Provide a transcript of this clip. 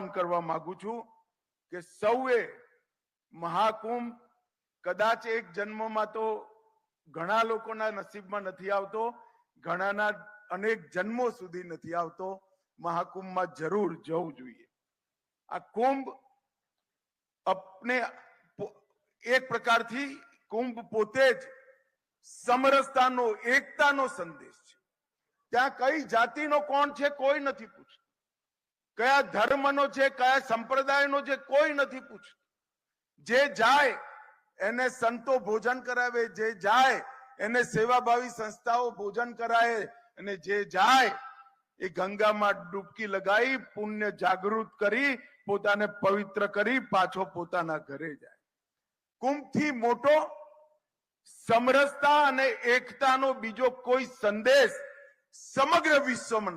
માંગુ છું કે સૌએ મહાકુંભ કદાચ એક જન્મમાં તો ઘણા લોકોના નસીબમાં નથી આવતો, ઘણાના અનેક જન્મો સુધી નથી આવતો, મહાકુંભમાં જરૂર જવું જોઈએ. આ કુંભ અપને એક પ્રકારથી કુંભ પોતે જ સમરસતાનો, એકતાનો સંદેશ છે. ત્યાં કઈ જાતિનો કોણ છે કોઈ નથી પૂછતું. કયા ધર્મનો છે, કયા સંપ્રદાયનો છે, કોઈ નથી પૂછતું. જે જાય, એને સંતો ભોજન કરાવે, જે જાય, એને સેવાભાવી સંસ્થાઓ ભોજન કરાવે, અને જે જાય, એ ગંગામાં ડૂબકી લગાવી પુણ્ય જાગૃત કરી, પોતાને પવિત્ર કરી, પાછો પોતાના ઘરે જાય. કુંભથી મોટો સમરસતા અને એકતાનો બીજો કોઈ સંદેશ સમગ્ર વિશ્વમાં